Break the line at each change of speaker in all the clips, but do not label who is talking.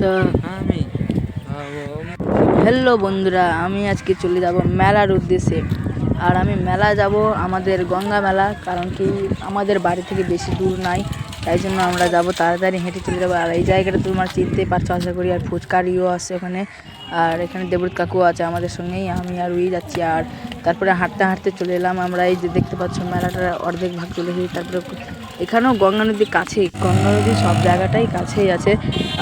তো
আমি
হ্যালো বন্ধুরা, আমি আজকে চলে যাব মেলার উদ্দেশ্যে। আর আমি মেলা যাব আমাদের গঙ্গা মেলা, কারণ কি আমাদের বাড়ি থেকে বেশি দূর নাই, তাই জন্য আমরা যাব তাড়াতাড়ি হেঁটে চলে যাব। আর এই জায়গাটা তোমরা চিনতে পারছ, আশা করি, আর ফুচকারিও আছে ওখানে। আর এখানে দেবরত কাকু আছে আমাদের সঙ্গেই, আমি আর উই যাচ্ছি। আর তারপরে হাঁটতে হাঁটতে চলে এলাম আমরা, এই যে দেখতে পাচ্ছ মেলাটার অর্ধেক ভাগ চলে গেছি তারপরে এখানেও গঙ্গা নদী কাছেই। গঙ্গা নদী সব জায়গাটাই কাছেই আছে।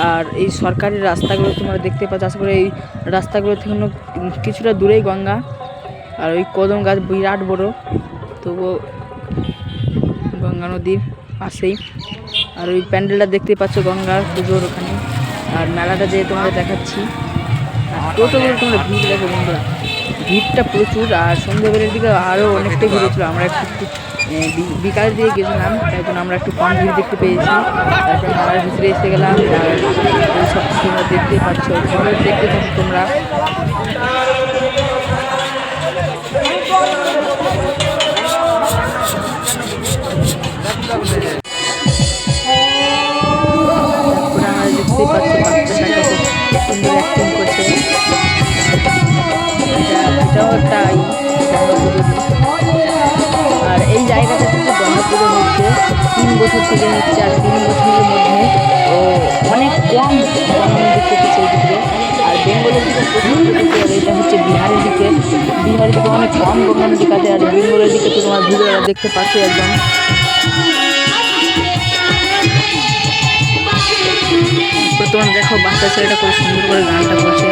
আর এই সরকারি রাস্তাগুলো তোমরা দেখতে পাচ্ছ, আশা করি এই রাস্তাগুলো থেকে কিছুটা দূরেই গঙ্গা। আর ওই কদম গাছ বিরাট বড়, তবুও গঙ্গা নদীর পাশেই। আর ওই প্যান্ডেলটা দেখতে পাচ্ছ গঙ্গার পুজোর ওখানে। আর মেলাটা যে তোমাদের দেখাচ্ছি টোটোগুলো তোমরা ভিড় দেখো বন্ধুরা। ভিড়টা প্রচুর, আর সন্ধ্যেবেলার দিকে আরও অনেকটাই ভিড় ছিল আমরা একটু বিকাল দিয়ে গেছিলাম তাই জন্য আমরা একটু কম ভিড় দেখতে পেয়েছি। তারপরে মেলার ভিতরে এসে গেলাম আর সব কিছু তোমরা দেখতে পাচ্ছ। দেখতে থাকো তোমরা। পাচ্ছি বাচ্চাটাকে সুন্দর অ্যাক্টিং করছে এটাও একটা তিন বছর থেকে হচ্ছে আর তিন বছরের মধ্যে। অনেক কম গঙ্গা নদী কেটেছে এই দিকে। আর বেঙ্গলের দিকে প্রচুর আর এটা হচ্ছে বিহারের দিকে। বিহারের দিকে অনেক কম গঙ্গা নদী কাটে আর বেঙ্গলের দিকে তো তোমার ভিডিও দেখতে পাচ্ছি একদম। তোমার দেখো বাচ্চা ছেলেটা খুব সুন্দর করে গানটা করছে।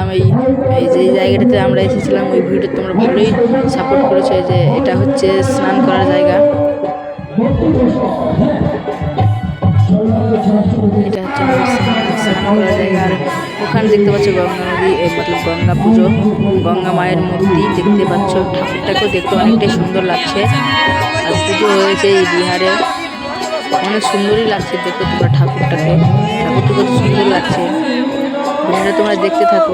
চলে এই এই যে জায়গাটাতে আমরা এসেছিলাম, ওই ভিডিও তোমরা ভালোই সাপোর্ট করেছ যে এটা হচ্ছে স্নান করার জায়গা। এটা হচ্ছে করার জায়গা। আর ওখানে দেখতে পাচ্ছ গঙ্গা নদী মতলব গঙ্গা পুজো। গঙ্গা মায়ের মূর্তি দেখতে পাচ্ছ, ঠাকুরটাকেও দেখতে অনেকটাই সুন্দর লাগছে। আর পুজো হয়েছে এই বিহারে। অনেক সুন্দরই লাগছে দেখো তোমরা ঠাকুরটাকে। ঠাকুরটা কত সুন্দর লাগছে। ভিডিওটা তোমরা দেখতে থাকো।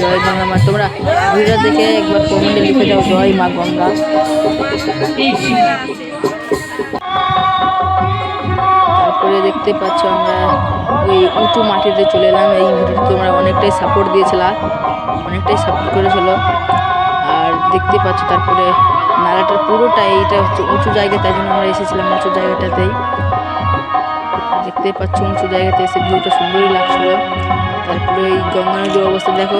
জয় গঙ্গা মা তোমরা ভিডিও দেখে একবার কমেন্টে লিখে দাও জয় মা গঙ্গা। তারপরে দেখতে পাচ্ছ আমরা ওই উঁচু মাটিতে চলে এলাম। এই ভিডিওতে তোমরা অনেকটাই সাপোর্ট দিয়েছিলা অনেকটাই সাপোর্ট করেছিল। আর দেখতে পাচ্ছ তারপরে মেলাটার পুরোটাই এটা হচ্ছে উঁচু জায়গা তাই জন্য আমরা এসেছিলাম উঁচু জায়গাটাতেই। দেখতে পাচ্ছ উঁচু জায়গাতে এসে ভিউটা সুন্দরই লাগছিল। তারপরে এই গঙ্গা নদীর অবস্থা দেখো।